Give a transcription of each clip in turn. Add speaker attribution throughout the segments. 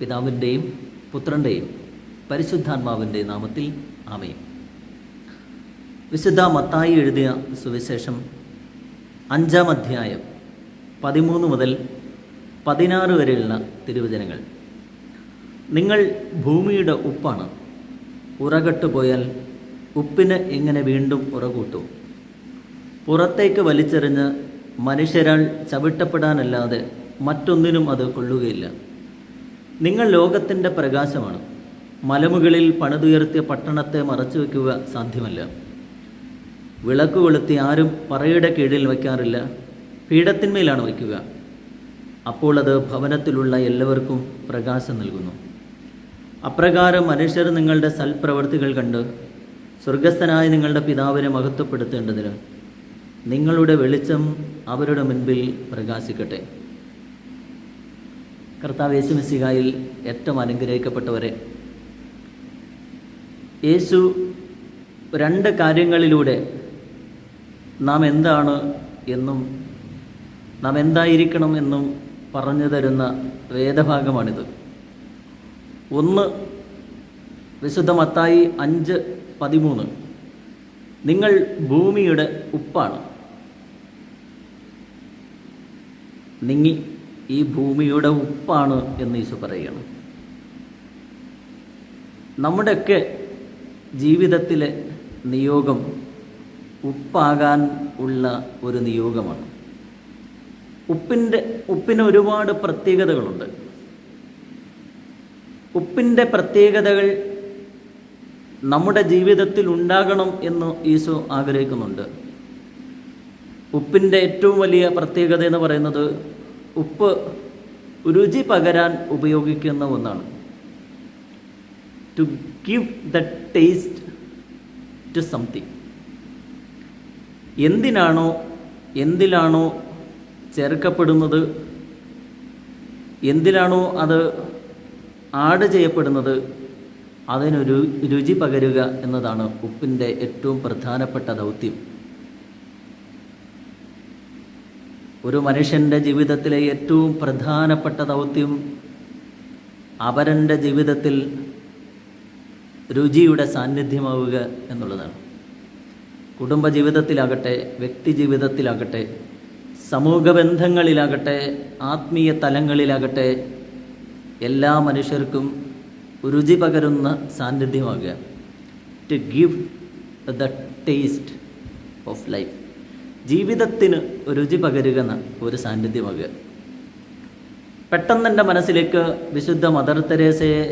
Speaker 1: പിതാവിന്റെയും പുത്രന്റെയും പരിശുദ്ധാത്മാവിന്റെ നാമത്തിൽ ആമയും വിശുദ്ധ മത്തായി എഴുതിയ സുവിശേഷം അഞ്ചാം അധ്യായം പതിമൂന്ന് മുതൽ പതിനാറ് വരെയുള്ള തിരുവചനങ്ങൾ. നിങ്ങൾ ഭൂമിയുടെ ഉപ്പാണ്. ഉറകട്ട് പോയാൽ ഉപ്പിന് എങ്ങനെ വീണ്ടും ഉറകൂട്ടും? പുറത്തേക്ക് വലിച്ചെറിഞ്ഞ് മനുഷ്യരാൾ ചവിട്ടപ്പെടാനല്ലാതെ മറ്റൊന്നിനും അത് കൊള്ളുകയില്ല. നിങ്ങൾ ലോകത്തിന്റെ പ്രകാശമാണ്. മലമുകളിൽ പണിതുയർത്തിയ പട്ടണത്തെ മറച്ചു വയ്ക്കുക സാധ്യമല്ല. വിളക്ക് കൊളുത്തി ആരും പറയുടെ കീഴിൽ വയ്ക്കാറില്ല. പീഠത്തിന്മേലാണ് വയ്ക്കുക. അപ്പോൾ അത് ഭവനത്തിലുള്ള എല്ലാവർക്കും പ്രകാശം നൽകുന്നു. അപ്രകാരം മനുഷ്യർ നിങ്ങളുടെ സൽപ്രവൃത്തികൾ കണ്ട് സ്വർഗസ്ഥനായ നിങ്ങളുടെ പിതാവിനെ മഹത്വപ്പെടുത്തേണ്ടതിന് നിങ്ങളുടെ വെളിച്ചം അവരുടെ മുൻപിൽ പ്രകാശിക്കട്ടെ. കർത്താവ് യേശു മിസ്സിഹായിൽ ഏറ്റവും അനുഗ്രഹിക്കപ്പെട്ടവരെ. യേശു രണ്ട് കാര്യങ്ങളിലൂടെ നാം എന്താണ് എന്നും നാം എന്തായിരിക്കണം എന്നും പറഞ്ഞു തരുന്ന വേദഭാഗമാണിത്. ഒന്ന് വിശുദ്ധ മത്തായി അഞ്ച് പതിമൂന്ന്. നിങ്ങൾ ഭൂമിയുടെ ഉപ്പാണ്. നിങ്ങി ഈ ഭൂമിയുടെ ഉപ്പാണ് എന്ന് ഈശോ പറയുകയാണ്. നമ്മുടെയൊക്കെ ജീവിതത്തിലെ നിയോഗം ഉപ്പാകാൻ ഉള്ള ഒരു നിയോഗമാണ്. ഉപ്പിന്റെ ഉപ്പിന് ഒരുപാട് പ്രത്യേകതകളുണ്ട്. ഉപ്പിന്റെ പ്രത്യേകതകൾ നമ്മുടെ ജീവിതത്തിൽ ഉണ്ടാകണം എന്ന് ഈശോ ആഗ്രഹിക്കുന്നുണ്ട്. ഉപ്പിന്റെ ഏറ്റവും വലിയ പ്രത്യേകത എന്ന് പറയുന്നത് ഉപ്പ് രുചി പകരാൻ ഉപയോഗിക്കുന്ന ഒന്നാണ്. To give the taste to something എന്തിനാണോ എന്തിലാണോ ചേർക്കപ്പെടുന്നത് എന്തിലാണോ അത് ആഡ് ചെയ്യപ്പെടുന്നത് അതിനൊരു രുചി പകരുക എന്നതാണ് ഉപ്പിന്റെ ഏറ്റവും പ്രധാനപ്പെട്ട ദൗത്യം. ഒരു മനുഷ്യന്റെ ജീവിതത്തിലെ ഏറ്റവും പ്രധാനപ്പെട്ട ദൗത്യം അവരന്റെ ജീവിതത്തിൽ രുചിയുടെ സാന്നിധ്യമാവുക എന്നുള്ളതാണ്. കുടുംബ ജീവിതത്തിലാകട്ടെ വ്യക്തി ജീവിതത്തിലാകട്ടെ സമൂഹ ബന്ധങ്ങളിലാകട്ടെ ആത്മീയ തലങ്ങളിലാകട്ടെ എല്ലാ മനുഷ്യർക്കും രുചി പകരുന്ന സാന്നിധ്യമാകുക. To give the taste of life ജീവിതത്തിന് രുചി പകരുക ഒരു സാന്നിധ്യമാകുക പെട്ടെന്ന് എന്റെ മനസ്സിലേക്ക് വിശുദ്ധ മദർ തെരേസയെ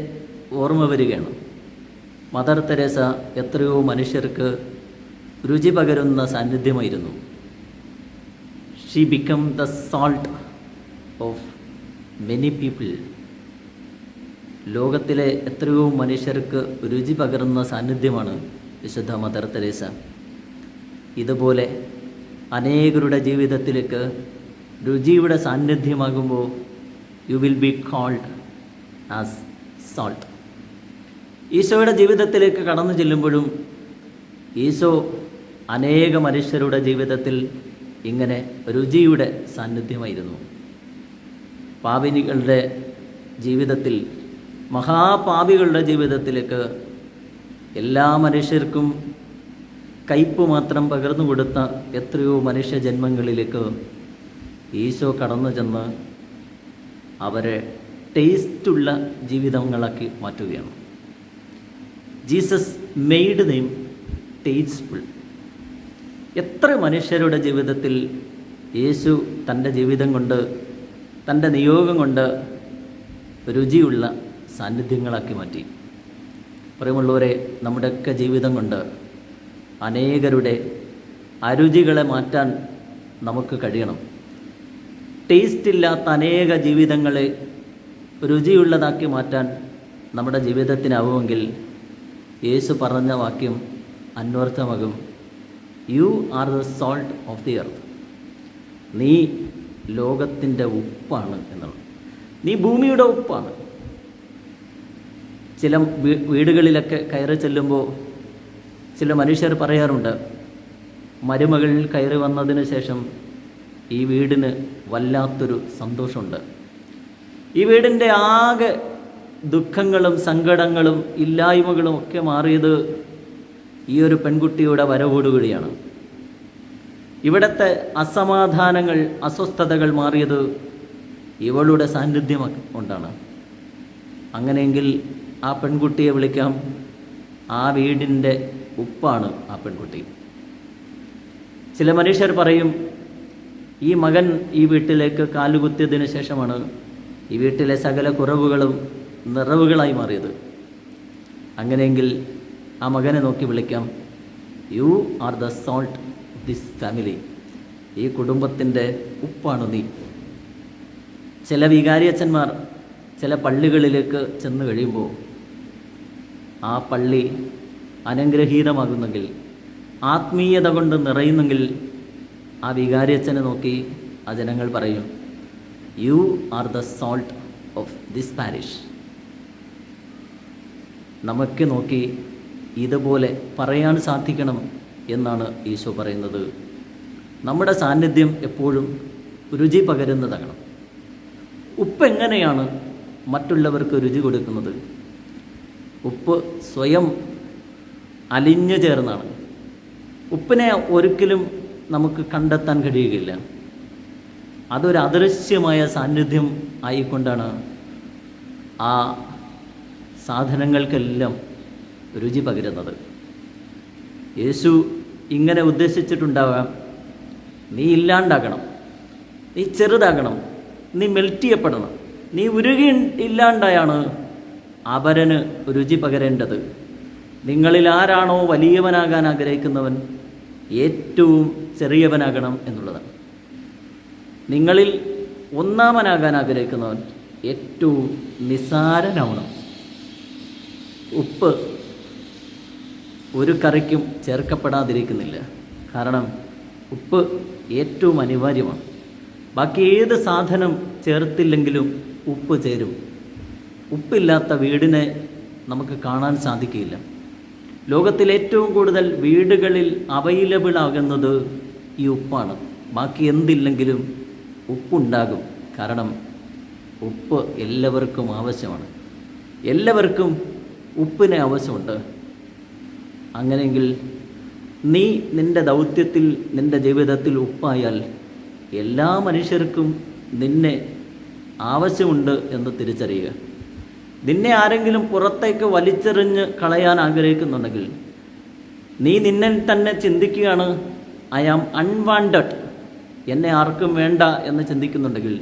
Speaker 1: ഓർമ്മ വരികയാണ്. മദർ തെരേസ എത്രയോ മനുഷ്യർക്ക് രുചി പകരുന്ന സാന്നിധ്യമായിരുന്നു. She become the salt of many people ലോകത്തിലെ എത്രയോ മനുഷ്യർക്ക് രുചി പകരുന്ന സാന്നിധ്യമാണ് വിശുദ്ധ മദർ തെരേസ. ഇതുപോലെ അനേകരുടെ ജീവിതത്തിലേക്ക് രുചിയുടെ സാന്നിധ്യമാകുമ്പോൾ you will be called as salt ഈശോയുടെ ജീവിതത്തിലേക്ക് കടന്നു ചെല്ലുമ്പോഴും ഈശോ അനേക മനുഷ്യരുടെ ജീവിതത്തിൽ ഇങ്ങനെ രുചിയുടെ സാന്നിധ്യമായിരുന്നു. പാപിനികളുടെ ജീവിതത്തിൽ മഹാപാപികളുടെ ജീവിതത്തിലേക്ക് എല്ലാ മനുഷ്യർക്കും കയ്പ് മാത്രം പകർന്നു കൊടുത്ത എത്രയോ മനുഷ്യ ജന്മങ്ങളിലേക്ക് ഈശോ കടന്നു ചെന്ന് അവരെ ടേസ്റ്റുള്ള ജീവിതങ്ങളാക്കി മാറ്റുകയാണ്. ജീസസ് മെയ്ഡ് നെയിം ടേസ്റ്റ്ഫുൾ എത്ര മനുഷ്യരുടെ ജീവിതത്തിൽ യേശു തന്റെ ജീവിതം കൊണ്ട് തന്റെ നിയോഗം കൊണ്ട് രുചിയുള്ള സാന്നിധ്യങ്ങളാക്കി മാറ്റി. പ്രിയമുള്ളവരെ നമ്മുടെയൊക്കെ ജീവിതം കൊണ്ട് അനേകരുടെ അരുചികളെ മാറ്റാൻ നമുക്ക് കഴിയണം. ടേസ്റ്റ് ഇല്ലാത്ത അനേക ജീവിതങ്ങളെ രുചിയുള്ളതാക്കി മാറ്റാൻ നമ്മുടെ ജീവിതത്തിനാവുമെങ്കിൽ യേശു പറഞ്ഞ വാക്യം അന്വർത്ഥമാകും. You are the salt of the earth നീ ലോകത്തിന്റെ ഉപ്പാണ് എന്നുള്ളത് നീ ഭൂമിയുടെ ഉപ്പാണ്. ചില വീടുകളിലൊക്കെ കയറി ചെല്ലുമ്പോൾ ചില മനുഷ്യർ പറയാറുണ്ട് മരുമകൾ കയറി വന്നതിന് ശേഷം ഈ വീടിന് വല്ലാത്തൊരു സന്തോഷമുണ്ട്. ഈ വീടിന്റെ ആകെ ദുഃഖങ്ങളും സങ്കടങ്ങളും ഇല്ലായ്മകളും ഒക്കെ മാറിയത് ഈ ഒരു പെൺകുട്ടിയുടെ വരവോടുകൂടിയാണ് ഇവിടുത്തെ അസമാധാനങ്ങൾ അസ്വസ്ഥതകൾ മാറിയത് ഇവളുടെ സാന്നിധ്യം കൊണ്ടാണ്. അങ്ങനെയെങ്കിൽ ആ പെൺകുട്ടിയെ വിളിക്കാം. ആ വീടിന്റെ ഉപ്പാണ് ആ പെൺകുട്ടി. ചില മനുഷ്യർ പറയും ഈ മകൻ ഈ വീട്ടിലേക്ക് കാലുകുത്തിയതിനു ശേഷമാണ് ഈ വീട്ടിലെ സകല കുറവുകളും നിറവുകളായി മാറിയത്. അങ്ങനെയെങ്കിൽ ആ മകനെ നോക്കി വിളിക്കാം. You are the salt this family ഈ കുടുംബത്തിന്റെ ഉപ്പാണ് നീ. ചില വികാരിയച്ഛന്മാർ ചില പള്ളികളിലേക്ക് ചെന്ന് കഴിയുമ്പോൾ ആ പള്ളി അനുഗ്രഹീതമാകുന്നെങ്കിൽ ആത്മീയത കൊണ്ട് നിറയുന്നെങ്കിൽ ആ വികാരിയച്ഛനെ നോക്കി ആ ജനങ്ങൾ പറയും you are the salt of this parish നമുക്ക് നോക്കി ഇതുപോലെ പറയാൻ സാധിക്കണം എന്നാണ് ഈശോ പറയുന്നത്. നമ്മുടെ സാന്നിധ്യം എപ്പോഴും രുചി പകരുന്നതാകണം ഉപ്പ് എങ്ങനെയാണ് മറ്റുള്ളവർക്ക് രുചി കൊടുക്കുന്നത്? ഉപ്പ് സ്വയം അലിഞ്ഞു ചേർന്നാണ്. ഉപ്പിനെ ഒരിക്കലും നമുക്ക് കണ്ടെത്താൻ കഴിയുകയില്ല. അതൊരു അദൃശ്യമായ സാന്നിധ്യം ആയിക്കൊണ്ടാണ് ആ സാധനങ്ങൾക്കെല്ലാം രുചി പകരുന്നത്. യേശു ഇങ്ങനെ ഉദ്ദേശിച്ചിട്ടുണ്ടാവാം നീ ഇല്ലാണ്ടാകണം നീ ചെറുതാകണം നീ മെൽറ്റ് ചെയ്യപ്പെടണം നീ ഉരുകി ഇല്ലാണ്ടായാണ് അപരന് രുചി പകരേണ്ടത്. നിങ്ങളിൽ ആരാണോ വലിയവനാകാൻ ആഗ്രഹിക്കുന്നവൻ ഏറ്റവും ചെറിയവനാകണം എന്നുള്ളതാണ്. നിങ്ങളിൽ ഒന്നാമനാകാൻ ആഗ്രഹിക്കുന്നവൻ ഏറ്റവും നിസാരനാവണം ഉപ്പ് ഒരു കറിക്കും ചേർക്കപ്പെടാതിരിക്കുന്നില്ല. കാരണം ഉപ്പ് ഏറ്റവും അനിവാര്യമാണ്. ബാക്കി ഏത് സാധനം ചേർത്തില്ലെങ്കിലും ഉപ്പ് ചേരും. ഉപ്പില്ലാത്ത വീടിനെ നമുക്ക് കാണാൻ സാധിക്കില്ല ലോകത്തിൽ ഏറ്റവും കൂടുതൽ വീടുകളിൽ അവൈലബിൾ ആകുന്നത് ഈ ഉപ്പാണ്. ബാക്കി എന്തില്ലെങ്കിലും ഉപ്പുണ്ടാകും. കാരണം ഉപ്പ് എല്ലാവർക്കും ആവശ്യമാണ്. എല്ലാവർക്കും ഉപ്പിന് ആവശ്യമുണ്ട്. അങ്ങനെയെങ്കിൽ നീ നിന്റെ ദൗത്യത്തിൽ നിന്റെ ജീവിതത്തിൽ ഉപ്പായാൽ എല്ലാ മനുഷ്യർക്കും നിന്നെ ആവശ്യമുണ്ട് എന്ന് തിരിച്ചറിയുക. നിന്നെ ആരെങ്കിലും പുറത്തേക്ക് വലിച്ചെറിഞ്ഞ് കളയാൻ ആഗ്രഹിക്കുന്നുണ്ടെങ്കിൽ നീ നിന്നെ തന്നെ ചിന്തിക്കുകയാണ് ഐ ആം അൺവാണ്ടഡ്. എന്നെ ആർക്കും വേണ്ട എന്ന് ചിന്തിക്കുന്നുണ്ടെങ്കിൽ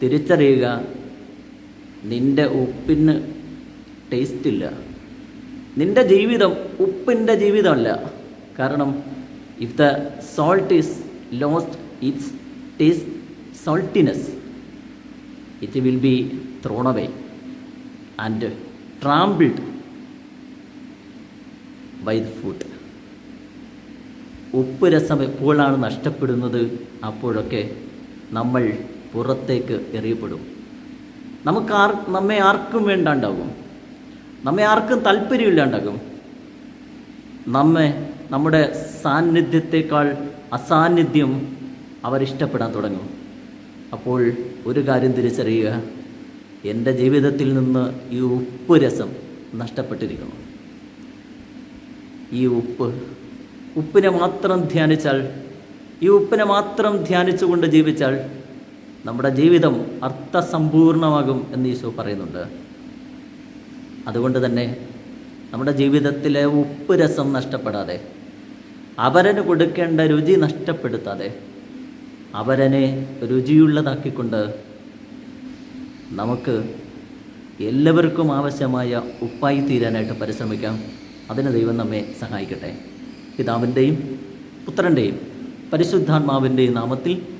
Speaker 1: തിരിച്ചറിയുക നിന്റെ ഉപ്പിന് ടേസ്റ്റ് ഇല്ല നിന്റെ ജീവിതം ഉപ്പിന്റെ ജീവിതമല്ല. കാരണം if the salt is lost its taste saltiness it will be thrown and trampled by the foot ഉപ്പ് രസം എപ്പോഴാണ് നഷ്ടപ്പെടുന്നത്? അപ്പോഴൊക്കെ നമ്മൾ പുറത്തേക്ക് എറിയപ്പെടും. നമുക്ക് ആർ നമ്മെ ആർക്കും വേണ്ടാണ്ടാകും. നമ്മെ ആർക്കും താല്പര്യമില്ലാണ്ടാകും. നമ്മെ നമ്മുടെ സാന്നിധ്യത്തെക്കാൾ അസാന്നിധ്യം അവരിഷ്ടപ്പെടാൻ തുടങ്ങും. അപ്പോൾ ഒരു കാര്യം തിരിച്ചറിയുക. എന്റെ ജീവിതത്തിൽ നിന്ന് ഈ ഉപ്പ് രസം നഷ്ടപ്പെട്ടിരിക്കുന്നു. ഈ ഉപ്പ് ഉപ്പിനെ മാത്രം ധ്യാനിച്ചാൽ ഈ ഉപ്പിനെ മാത്രം ധ്യാനിച്ചുകൊണ്ട് ജീവിച്ചാൽ നമ്മുടെ ജീവിതം അർത്ഥസമ്പൂർണമാകും എന്ന് ഈശോ പറയുന്നുണ്ട്. അതുകൊണ്ട് തന്നെ നമ്മുടെ ജീവിതത്തിലെ ഉപ്പ് രസം നഷ്ടപ്പെടാതെ അവരന് കൊടുക്കേണ്ട രുചി നഷ്ടപ്പെടുത്താതെ അവരനെ രുചിയുള്ളതാക്കിക്കൊണ്ട് നമുക്ക് എല്ലാവർക്കും ആവശ്യമായ ഉപ്പായി തീരാനായിട്ട് പരിശ്രമിക്കാം. അതിന് ദൈവം നമ്മെ സഹായിക്കട്ടെ. പിതാവിന്റെയും പുത്രന്റെയും പരിശുദ്ധാത്മാവിന്റെയും നാമത്തിൽ